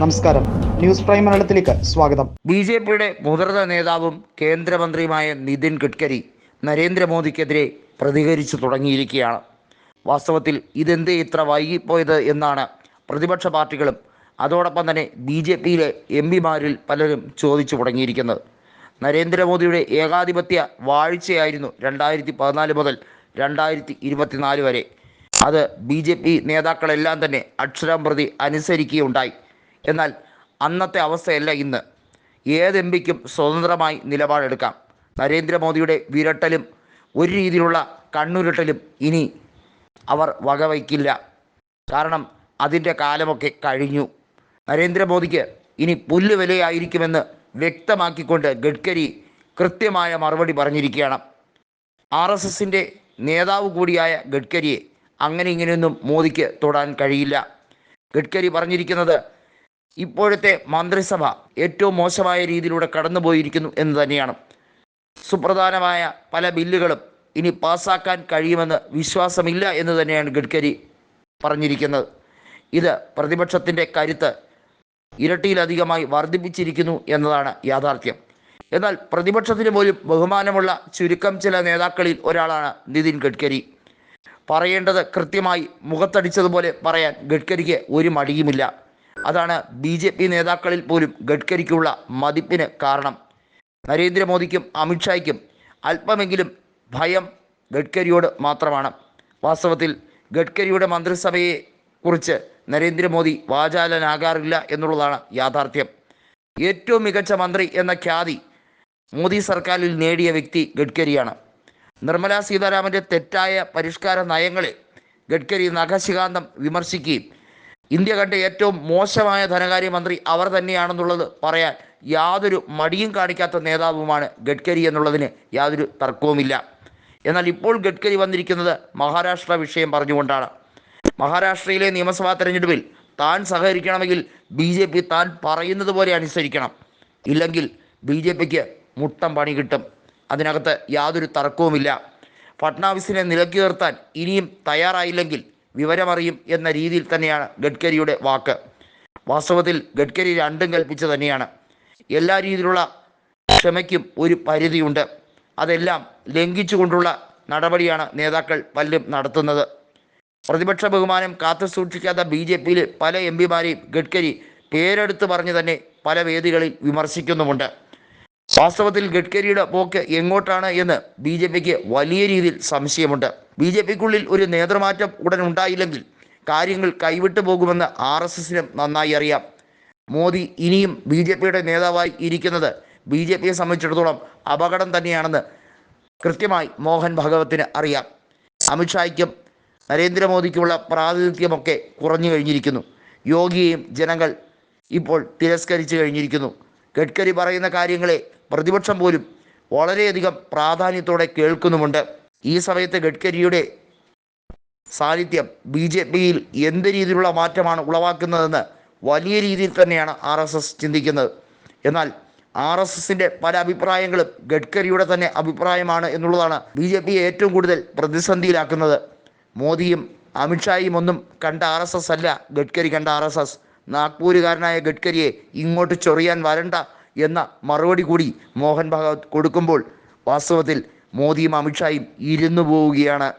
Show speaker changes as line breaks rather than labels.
നമസ്കാരം. News prime മലയാളത്തിലേക്ക് സ്വാഗതം.
ബി ജെ പിയുടെ മുതിർന്ന നേതാവും കേന്ദ്രമന്ത്രിയുമായ നിതിൻ ഗഡ്കരി നരേന്ദ്രമോദിക്കെതിരെ പ്രതികരിച്ചു തുടങ്ങിയിരിക്കുകയാണ്. വാസ്തവത്തിൽ ഇതെന്തേ ഇത്ര വൈകിപ്പോയത് എന്നാണ് പ്രതിപക്ഷ പാർട്ടികളും അതോടൊപ്പം തന്നെ ബി ജെ പിയിലെ എം പിമാരിൽ പലരും ചോദിച്ചു തുടങ്ങിയിരിക്കുന്നത്. നരേന്ദ്രമോദിയുടെ ഏകാധിപത്യ വാഴ്ചയായിരുന്നു രണ്ടായിരത്തി പതിനാല് മുതൽ രണ്ടായിരത്തി ഇരുപത്തിനാല് വരെ. അത് ബി ജെ പി നേതാക്കളെല്ലാം തന്നെ അക്ഷരം പ്രതി അനുസരിക്കുകയുണ്ടായി. എന്നാൽ അന്നത്തെ അവസ്ഥയല്ല ഇന്ന്. ഏത് എം പിക്കും സ്വതന്ത്രമായി നിലപാടെടുക്കാം. നരേന്ദ്രമോദിയുടെ വിരട്ടലും ഒരു രീതിയിലുള്ള കണ്ണുരുട്ടലും ഇനി അവർ വകവയ്ക്കില്ല. കാരണം അതിന്റെ കാലമൊക്കെ കഴിഞ്ഞു. നരേന്ദ്രമോദിക്ക് ഇനി പുല്ല് വിലയായിരിക്കുമെന്ന് വ്യക്തമാക്കിക്കൊണ്ട് ഗഡ്കരി കൃത്യമായ മറുപടി പറഞ്ഞിരിക്കുകയാണ്. ആർ എസ് എസിന്റെ നേതാവ് കൂടിയായ ഗഡ്കരിയെ അങ്ങനെ ഇങ്ങനെയൊന്നും മോദിക്ക് തൊടാൻ കഴിയില്ല. ഗഡ്കരി പറഞ്ഞിരിക്കുന്നത് ഇപ്പോഴത്തെ മന്ത്രിസഭ ഏറ്റവും മോശമായ രീതിയിലൂടെ കടന്നുപോയിരിക്കുന്നു എന്ന് തന്നെയാണ്. സുപ്രധാനമായ പല ബില്ലുകളും ഇനി പാസ്സാക്കാൻ കഴിയുമെന്ന് വിശ്വാസമില്ല എന്ന് തന്നെയാണ് ഗഡ്കരി പറഞ്ഞിരിക്കുന്നത്. ഇത് പ്രതിപക്ഷത്തിന്റെ കരുത്ത് ഇരട്ടിയിലധികമായി വർദ്ധിപ്പിച്ചിരിക്കുന്നു എന്നതാണ് യാഥാർത്ഥ്യം. എന്നാൽ പ്രതിപക്ഷത്തിന് പോലും ബഹുമാനമുള്ള ചുരുക്കം ചില നേതാക്കളിൽ ഒരാളാണ് നിതിൻ ഗഡ്കരി. പറയേണ്ടത് കൃത്യമായി മുഖത്തടിച്ചതുപോലെ പറയാൻ ഗഡ്കരിക്ക് ഒരു മടിയുമില്ല. അതാണ് ബി ജെ പി നേതാക്കളിൽ പോലും ഗഡ്കരിക്കുള്ള മതിപ്പിന് കാരണം. നരേന്ദ്രമോദിക്കും അമിത്ഷായ്ക്കും അല്പമെങ്കിലും ഭയം ഗഡ്കരിയോട് മാത്രമാണ്. വാസ്തവത്തിൽ ഗഡ്കരിയുടെ മന്ത്രിസഭയെ കുറിച്ച് നരേന്ദ്രമോദി വാചാലനാകാറില്ല എന്നുള്ളതാണ് യാഥാർത്ഥ്യം. ഏറ്റവും മികച്ച മന്ത്രി എന്ന ഖ്യാതി മോദി സർക്കാരിൽ നേടിയ വ്യക്തി ഗഡ്കരിയാണ്. നിർമ്മലാ സീതാരാമന്റെ തെറ്റായ പരിഷ്കാര നയങ്ങളെ ഗഡ്കരി നഖശികാന്തം വിമർശിക്കുകയും ഇന്ത്യ കണ്ട ഏറ്റവും മോശമായ ധനകാര്യമന്ത്രി അവർ തന്നെയാണെന്നുള്ളത് പറയാൻ യാതൊരു മടിയും കാണിക്കാത്ത നേതാവുമാണ് ഗഡ്കരി എന്നുള്ളതിന് യാതൊരു തർക്കവുമില്ല. എന്നാൽ ഇപ്പോൾ ഗഡ്കരി വന്നിരിക്കുന്നത് മഹാരാഷ്ട്ര വിഷയം പറഞ്ഞുകൊണ്ടാണ്. മഹാരാഷ്ട്രയിലെ നിയമസഭാ തെരഞ്ഞെടുപ്പിൽ താൻ സഹകരിക്കണമെങ്കിൽ ബി ജെ പി താൻ പറയുന്നത് പോലെ അനുസരിക്കണം. ഇല്ലെങ്കിൽ ബി ജെ പിക്ക് മുട്ടം പണി കിട്ടും. അതിനകത്ത് യാതൊരു തർക്കവുമില്ല. ഫട്നാവിസിനെ നിലക്കി നിർത്താൻ ഇനിയും തയ്യാറായില്ലെങ്കിൽ വിവരമറിയും എന്ന രീതിയിൽ തന്നെയാണ് ഗഡ്കരിയുടെ വാക്ക്. വാസ്തവത്തിൽ ഗഡ്കരി രണ്ടും കൽപ്പിച്ചു തന്നെയാണ്. എല്ലാ രീതിയിലുള്ള ക്ഷമയ്ക്കും ഒരു പരിധിയുണ്ട്. അതെല്ലാം ലംഘിച്ചുകൊണ്ടുള്ള നടപടിയാണ് നേതാക്കൾ പലരും നടത്തുന്നത്. പ്രതിപക്ഷ ബഹുമാനം കാത്തു സൂക്ഷിക്കാത്ത ബി ജെ പിയിലെ പല എം പിമാരെയും ഗഡ്കരി പേരെടുത്ത് പറഞ്ഞ് തന്നെ പല വേദികളിൽ വിമർശിക്കുന്നുമുണ്ട്. വാസ്തവത്തിൽ ഗഡ്കരിയുടെ പോക്ക് എങ്ങോട്ടാണ് എന്ന് ബി ജെ പിക്ക് വലിയ രീതിയിൽ സംശയമുണ്ട്. ബി ജെ പിക്കുള്ളിൽ ഒരു നേതൃമാറ്റം ഉടൻ ഉണ്ടായില്ലെങ്കിൽ കാര്യങ്ങൾ കൈവിട്ടു പോകുമെന്ന് ആർ എസ് എസിനും നന്നായി അറിയാം. മോദി ഇനിയും ബി ജെ പിയുടെ നേതാവായി ഇരിക്കുന്നത് ബി ജെ പിയെ സംബന്ധിച്ചിടത്തോളം അപകടം തന്നെയാണെന്ന് കൃത്യമായി മോഹൻ ഭഗവത്തിന് അറിയാം. അമിത്ഷായ്ക്കും നരേന്ദ്രമോദിക്കുമുള്ള പ്രാതിനിധ്യമൊക്കെ കുറഞ്ഞു കഴിഞ്ഞിരിക്കുന്നു. യോഗിയെയും ജനങ്ങൾ ഇപ്പോൾ തിരസ്കരിച്ചു കഴിഞ്ഞിരിക്കുന്നു. ഗഡ്കരി പറയുന്ന കാര്യങ്ങളെ പ്രതിപക്ഷം പോലും വളരെയധികം പ്രാധാന്യത്തോടെ കേൾക്കുന്നുമുണ്ട്. ഈ സമയത്ത് ഗഡ്കരിയുടെ സാന്നിധ്യം ബി ജെ പിയിൽ എന്ത് രീതിയിലുള്ള മാറ്റമാണ് ഉളവാക്കുന്നതെന്ന് വലിയ രീതിയിൽ തന്നെയാണ് ആർ എസ് എസ് ചിന്തിക്കുന്നത്. എന്നാൽ ആർ എസ് എസിന്റെ പല അഭിപ്രായങ്ങളും ഗഡ്കരിയുടെ തന്നെ അഭിപ്രായമാണ് എന്നുള്ളതാണ് ബി ജെ പിയെ ഏറ്റവും കൂടുതൽ പ്രതിസന്ധിയിലാക്കുന്നത്. മോദിയും അമിത്ഷായും ഒന്നും കണ്ട ആർ എസ് എസ് അല്ല ഗഡ്കരി കണ്ട ആർ എസ് എസ്. നാഗ്പൂരുകാരനായ ഗഡ്കരിയെ ഇങ്ങോട്ട് ചൊറിയാൻ വരണ്ട എന്ന മറുപടി കൂടി മോഹൻ ഭാഗവത് കൊടുക്കുമ്പോൾ വാസ്തവത്തിൽ മോദിയും അമിത്ഷായും ഇരുന്നു പോവുകയാണ്